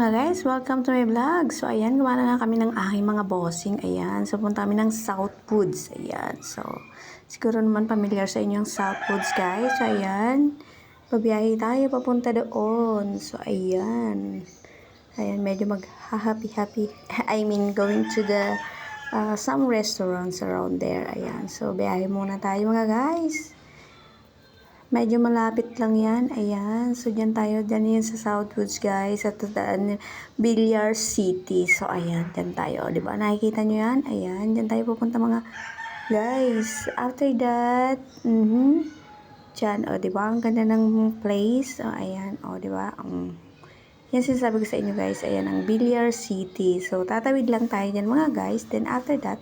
mga guys, welcome to my vlog. So ayan, gawa na kami ng aking mga bossing. Ayan, so punta kami ng South Woods. Ayan, so siguro naman familiar sa inyo yung South Woods guys. So ayan, babiyahe tayo papunta doon. So ayan, ayan medyo mag-happy-happy. I mean, going to the uh, some restaurants around there. Ayan, so biyahe muna tayo mga guys. Medyo malapit lang yan. Ayan. So, dyan tayo. Dyan yan sa Southwoods, guys. At tandaan, Billiard City. So, ayan. Dyan tayo. Ba? Nakikita nyo yan? Ayan. Dyan tayo pupunta mga guys. After that, mhm. Dyan. O, ba? Ang ganda ng place. O, ayan. O, ba? Um, yan sinasabi ko sa inyo, guys. Ayan, ang Billiard City. So, tatawid lang tayo dyan, mga guys. Then, after that,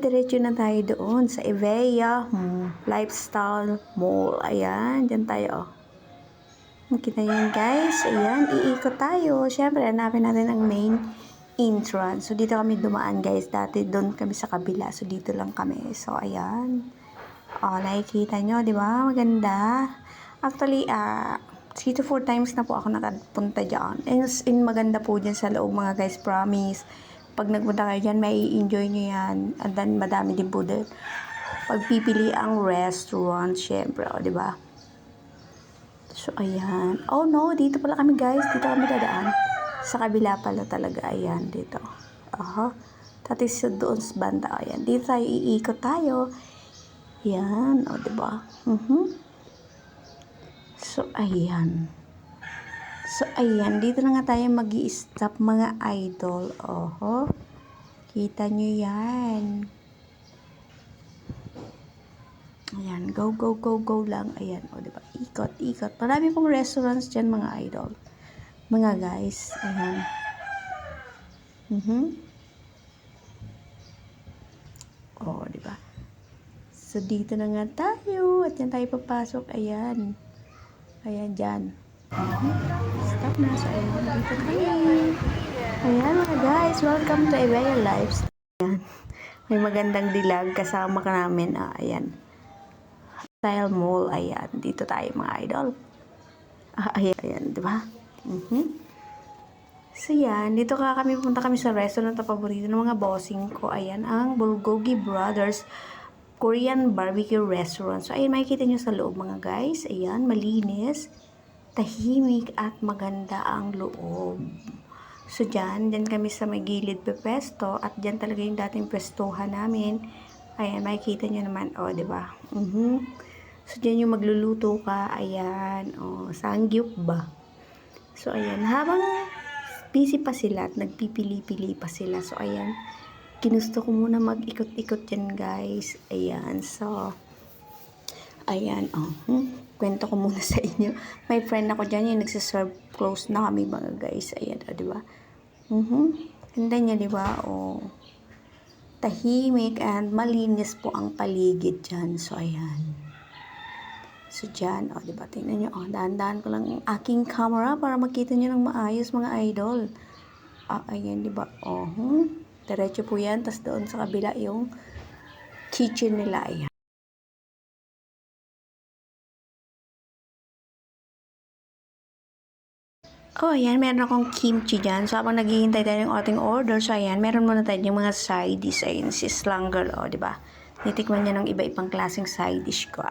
Diretso na tayo doon sa Evea hmm, Lifestyle Mall. Ayan, dyan tayo. Oh. Nyo yan guys. Ayan, iikot tayo. Siyempre, hanapin natin ang main entrance. So, dito kami dumaan guys. Dati doon kami sa kabila. So, dito lang kami. So, ayan. O, nakikita nyo, di ba? Maganda. Actually, ah, uh, 3 to 4 times na po ako nakapunta dyan. And, and maganda po dyan sa loob mga guys, promise pag nagpunta kayo dyan, may enjoy nyo yan. And then, madami din po doon. Pagpipili ang restaurant, syempre, o, di ba? So, ayan. Oh, no, dito pala kami, guys. Dito kami dadaan. Sa kabila pala talaga, ayan, dito. Aha. Tati sa doon sa banda, ayan. Dito tayo, iikot tayo. Yan, o, di ba? Mhm. So, ayan. So, ayan. Dito na nga tayo mag stop mga idol. Oho. Kita nyo yan. Ayan. Go, go, go, go lang. Ayan. O, diba? Ikot, ikot. Marami pong restaurants dyan, mga idol. Mga guys. Ayan. Mhm. O, diba? So, dito na nga tayo. At yan tayo papasok. Ayan. Ayan, dyan. Stop na sa ayan. Dito kami. Ayan mga guys, welcome to Evaya Lives. Ayan. May magandang dilag kasama ka namin. Ah, ayan. Style Mall. Ayan. Dito tayo mga idol. Ah, ayan. Ayan, di ba? Mhm. So yan, dito ka kami punta kami sa restaurant na paborito ng mga bossing ko. Ayan, ang Bulgogi Brothers Korean Barbecue Restaurant. So ayan, makikita nyo sa loob mga guys. Ayan, malinis tahimik at maganda ang loob. So, dyan, dyan kami sa may gilid pepesto at dyan talaga yung dating pestuhan namin. Ayan, makikita nyo naman, o, oh, di ba? Mm -hmm. So, dyan yung magluluto ka, ayan, o, oh, sangyup ba? So, ayan, habang busy pa sila at nagpipili-pili pa sila. So, ayan, ginusto ko muna mag-ikot-ikot dyan, guys. Ayan, so, ayan, oh, hmm kwento ko muna sa inyo. May friend ako dyan yung nagsiserve close na kami mga guys. Ayan, o, diba? Mm-hmm. Ganda niya, diba? O, tahimik and malinis po ang paligid dyan. So, ayan. So, dyan, o, diba? Tingnan nyo, o, dahan-dahan ko lang ang aking camera para makita nyo ng maayos mga idol. Ah, ayan, diba? O, hmm. Diretso po yan. Tapos doon sa kabila yung kitchen nila. Ayan. Oh, ayan, meron akong kimchi dyan. So, habang naghihintay tayo ng ating order, so ayan, meron muna tayo yung mga side dish. Ayan, si Slanger, o, oh, di ba? Nitikman niya ng iba-ibang klaseng side dish ko.